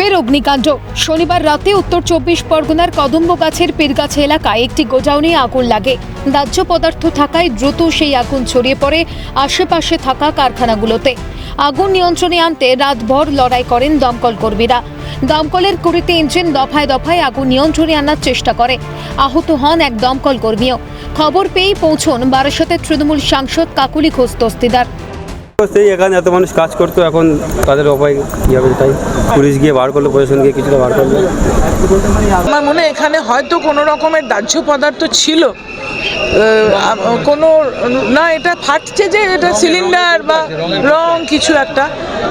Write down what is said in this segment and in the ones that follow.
ফের অগ্নিকাণ্ড। শনিবার রাতে উত্তর চব্বিশ পরগনার কদম্ব কদম্বগাছের পীরগাছা এলাকায় একটি গোডাউনে আগুন লাগে। দাহ্য পদার্থ থাকায় দ্রুত সেই আগুন ছড়িয়ে পড়ে আশেপাশে থাকা কারখানাগুলোতে। আগুন নিয়ন্ত্রণে আনতে রাতভর লড়াই করেন দমকল কর্মীরা। দমকলের কুড়িতে ইঞ্জিন দফায় দফায় আগুন নিয়ন্ত্রণে আনার চেষ্টা করে। আহত হন এক দমকল কর্মীও। খবর পেয়েই পৌঁছন বারাসতের তৃণমূল সাংসদ কাকুলি ঘোষ দস্তিদার সেই এখানে এত মানুষ কাজ করতো এখন তাদের উপায় কী হবে তাই? পুলিশ গিয়ে বার করল প্রশাসন গিয়ে কিছুটা বার করল। আমার মনে হয় এখানে হয়তো কোনো রকমের দাহ্য পদার্থ ছিল। কোনো না এটা ফাটছে যে এটা সিলিন্ডার বা রং কিছু একটা।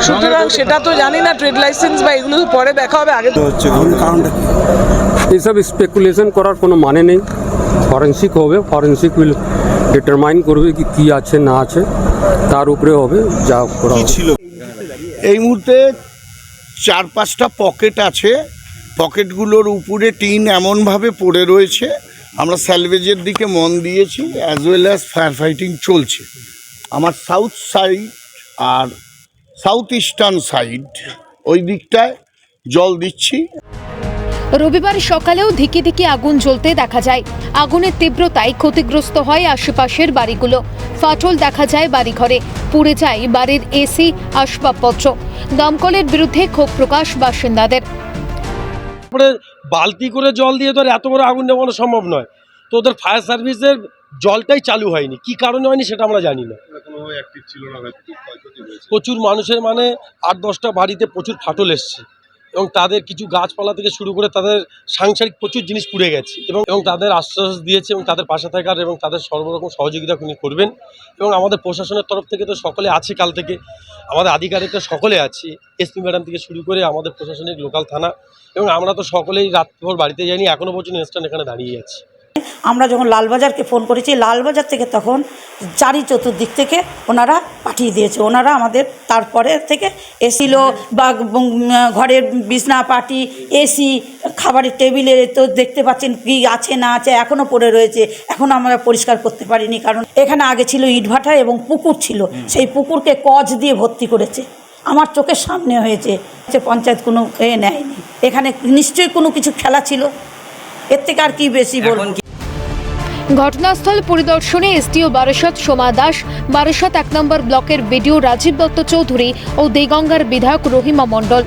সুতরাং সেটা তো জানি না ট্রেড লাইসেন্স বা এগুলো তো পরে দেখা হবে আগে তো এইসব স্পেকুলেশন করার কোনো মানে নেই। ফরেন্সিক হবে ফরেন্সিক উইল ডিটারমাইন করবে কি কী আছে না আছে। তার উপরে হবে যা করা ছিল? এই মুহূর্তে চার পাঁচটা পকেট আছে। পকেটগুলোর উপরে টিন এমনভাবে পড়ে রয়েছে। আমরা স্যালভেজের দিকে মন দিয়েছি as well as fire fighting চলছে। আমার সাউথ সাইড আর সাউথ ইস্টার্ন সাইড ওই দিকটায় জল দিচ্ছি। রবিবার সকালেও ধিকি ধিকি আগুন জ্বলতে দেখা যায়। আগুনের তীব্রতায় ক্ষতিগ্রস্ত হয় আশেপাশের বাড়িগুলো। ফাটল দেখা যায় বাড়িঘরে পুড়ে যায় বাড়ির এসি আসবাবপত্র। দমকলের বিরুদ্ধে ক্ষোভ প্রকাশ বাসিন্দাদের। তারপরে বালতি করে জল দিয়ে আর এত বড় আগুন নেওয়ানো সম্ভব নয়। তো ওদের ফায়ার সার্ভিসের জলটাই চালু হয়নি। কি কারণে হয়নি সেটা আমরা জানি না। প্রচুর মানুষের মানে আট দশটা বাড়িতে প্রচুর ফাটল এসছে। এবং তাদের কিছু গাছপালা থেকে শুরু করে তাদের সাংসারিক প্রচুর জিনিস পুড়ে গেছে এবং এবং তাদের আশ্বাস দিয়েছে এবং তাদের পাশে থাকার এবং তাদের সর্বরকম সহযোগিতা উনি করবেন এবং আমাদের প্রশাসনের তরফ থেকে তো সকলে আছে কাল থেকে, আমাদের আধিকারিকরা সকলে আছে এসপি ম্যাডাম থেকে শুরু করে আমাদের প্রশাসনিক লোকাল থানা এবং আমরা তো সকলেই রাতভর বাড়িতে যাইনি এখনও পর্যন্ত ইনস্ট্যান্ট এখানে দাঁড়িয়ে আছি। আমরা যখন লালবাজারকে ফোন করেছি, লালবাজার থেকে তখন চারি চতুর্দিক থেকে ওনারা পাঠিয়ে দিয়েছে। ওনারা আমাদের তারপরে থেকে এসিল বা ঘরের বিছনা পাটি এসি খাবারের টেবিলে তো দেখতে পাচ্ছেন কি আছে না আছে এখনও পড়ে রয়েছে। এখনও আমরা পরিষ্কার করতে পারিনি কারণ এখানে আগে ছিল ইটভাটা এবং পুকুর ছিল। সেই পুকুরকে কজ দিয়ে ভর্তি করেছে। আমার চোখের সামনে হয়েছে যে পঞ্চায়েত কোনো এ নেয়নি। এখানে নিশ্চয়ই কোনো কিছু খেলা ছিল। এর থেকে আর কি বেশি বলব? ঘটনাস্থল পরিদর্শনে এসডিও বারাসত সোমা দাস, বারাসত এক নম্বর ব্লকের বিডিও রাজীব দত্ত চৌধুরী ও দেগঙ্গার বিধায়ক রহিমা মণ্ডল।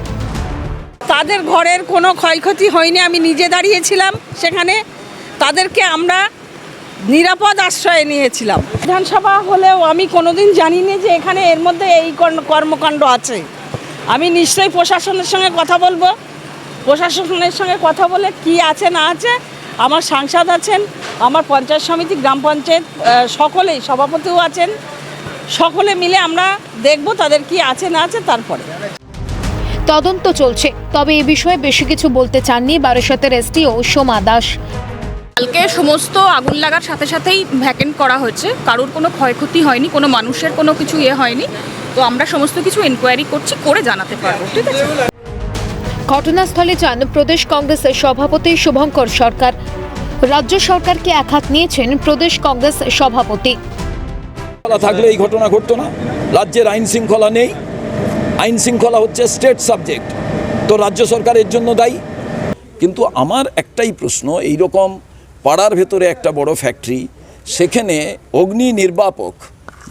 তাদের ঘরের কোনো ক্ষয়ক্ষতি হয়নি, আমি নিজে দাঁড়িয়েছিলাম সেখানে। তাদেরকে আমরা নিরাপদ আশ্রয়ে নিয়েছিলাম। বিধানসভা হলেও আমি কোনোদিন জানিনি যে এখানে এর মধ্যে এই কর্ম- কর্মকাণ্ড আছে। আমি নিশ্চয়ই প্রশাসনের সঙ্গে কথা বলব। প্রশাসনের সঙ্গে কথা বলে কি আছে, না আছে, আমার সাংসদ আছেন আমার পঞ্চায়েত সমিতি গ্রাম পঞ্চায়েত সকলেই সভাপতিও আছেন। সকলে মিলে আমরা দেখব তাদের কি আছে না আছে তারপরে। তদন্ত চলছে তবে এ বিষয়ে বেশি কিছু বলতে চাননি বারাসতের এসডিও সোমা দাস। কালকে সমস্ত আগুন লাগার সাথে সাথেই ভ্যাকেন্ট করা হয়েছে। কারোর কোনো ক্ষয়ক্ষতি হয়নি কোনো মানুষের কোনো কিছু ইয়ে হয়নি। তো আমরা সমস্ত কিছু এনকোয়ারি করছি করে জানাতে পারব ঠিক আছে? ঘটনাস্থলে যান প্রদেশ কংগ্রেসের সভাপতি শুভঙ্কর সরকার। রাজ্য সরকারকে একহাত নিয়েছেন প্রদেশ কংগ্রেস সভাপতি। থাকলে এই ঘটনা ঘটতো না। রাজ্যের আইন শৃঙ্খলা নেই। আইন শৃঙ্খলা হচ্ছে স্টেট সাবজেক্ট। তো রাজ্য সরকার এর জন্য দায়ী। কিন্তু আমার একটাই প্রশ্ন এই রকম পাড়ার ভেতরে একটা বড় ফ্যাক্টরি সেখানে অগ্নি নির্বাপক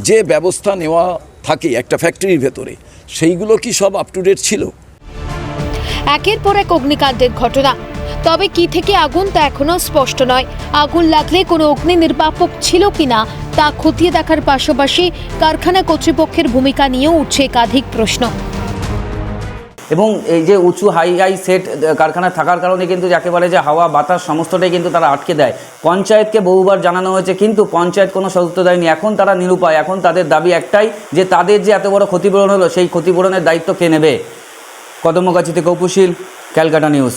যে ব্যবস্থা নেওয়া থাকে একটা ফ্যাক্টরির ভেতরে সেইগুলো কি সব আপ টু ডেট ছিল? একের পর এক অগ্নিকাণ্ডের ঘটনা। তবে কি থেকে আগুন তা এখনও স্পষ্ট নয়। আগুন লাগলে কোনো অগ্নি নির্বাপক ছিল কিনা তা খতিয়ে দেখার পাশাপাশি কারখানা কর্তৃপক্ষের ভূমিকা নিয়েও উঠছে একাধিক প্রশ্ন। এবং এই যে উঁচু হাই হাই সেট কারখানা থাকার কারণে কিন্তু যাকে বলে যে হাওয়া, বাতাস সমস্তটাই কিন্তু তারা আটকে দেয়। পঞ্চায়েতকে বহুবার জানানো হয়েছে, কিন্তু পঞ্চায়েত কোনো সদুত্ব দেয়নি। এখন তারা নিরুপায়। এখন তাদের দাবি একটাই যে তাদের যে এত বড় ক্ষতিপূরণ হলো, সেই ক্ষতিপূরণের দায়িত্ব কে নেবে? কদমগাছি থেকে উপশীল ক্যালকাটা নিউজ।